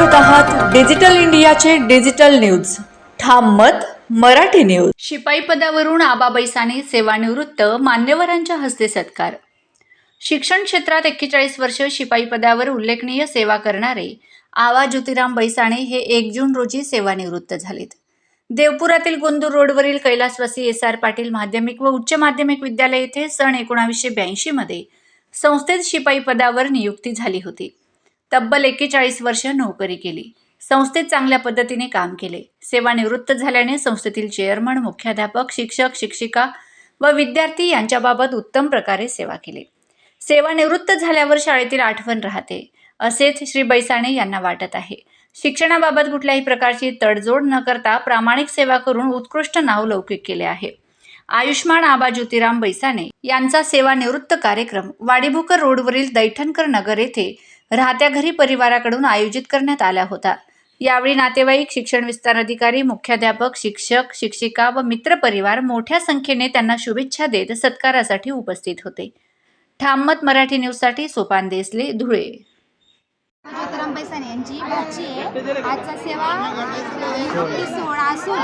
Digital इंडियाचे digital news. ठाम मत मराठी न्यूज. शिपाई पदावरून आबा बैसाने सेवानिवृत्त मान्यवरांच्या हस्ते सत्कार. शिक्षण क्षेत्रात एक्केचाळीस वर्ष शिपाई पदावर उल्लेखनीय सेवा करणारे आवा ज्योतिराम बैसाणे हे एक जून रोजी सेवानिवृत्त झालेत. देवपुरातील गोंदूर रोडवरील कैलासवासी एस आर पाटील माध्यमिक व उच्च माध्यमिक विद्यालय येथे सन एकोणावीसशे ब्याऐंशीमध्ये संस्थेत शिपाई पदावर नियुक्ती झाली होती. तब्बल एक्केचाळीस वर्ष नोकरी केली. संस्थेत चांगल्या पद्धतीने काम केले. सेवानिवृत्त झाल्याने संस्थेतील चेअरमन मुख्याध्यापक शिक्षक शिक्षिका व विद्यार्थी यांच्याबाबत उत्तम प्रकारे सेवा केली. सेवानिवृत्त झाल्यावर शाळेतील आठवण राहते. असेच श्री बैसाणे यांना वाटत आहे. शिक्षणाबाबत कुठल्याही प्रकारची तडजोड न करता प्रामाणिक सेवा करून उत्कृष्ट नाव लौकिक केले आहे. आयुष्मान आबा ज्योतिराम बैसाणे यांचा सेवानिवृत्त कार्यक्रम वाडीभोकर रोडवरील दैठणकर नगर येथे राहत्या घरी परिवाराकडून आयोजित करण्यात आला होता. यावेळी नातेवाईक शिक्षण विस्तार अधिकारी मुख्याध्यापक शिक्षक शिक्षिका व मित्रपरिवार मोठ्या संख्येने त्यांना शुभेच्छा देत सत्कारासाठी उपस्थित होते. ठाममत मराठी न्यूजसाठी सोपान देसले धुळे. पैसाने यांची भाची आहे. आजचा सेवा निवृत्ती सोहळा असून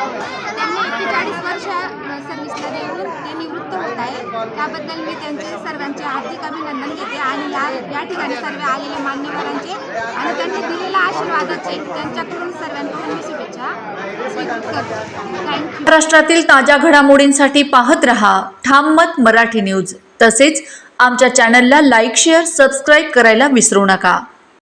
त्यांनी एकेचाळीस वर्ष सर्व्हिसला देऊन ते निवृत्त होत आहे त्याबद्दल मी त्यांचे सर्वांचे हार्दिक अभिनंदन घेते आणि या या ठिकाणी सर्व आलेले मान्यवरांचे आणि त्यांनी दिलेल्या आशीर्वादाचे त्यांच्याकडून सर्वांकडून मी शुभेच्छा स्वीकृत करतो. थँक्यू महाराष्ट्रातील ताज्या घडामोडींसाठी पाहत रहा ठाम मत मराठी न्यूज. तसेच आमच्या चॅनलला लाईक शेअर सबस्क्राईब करायला विसरू नका.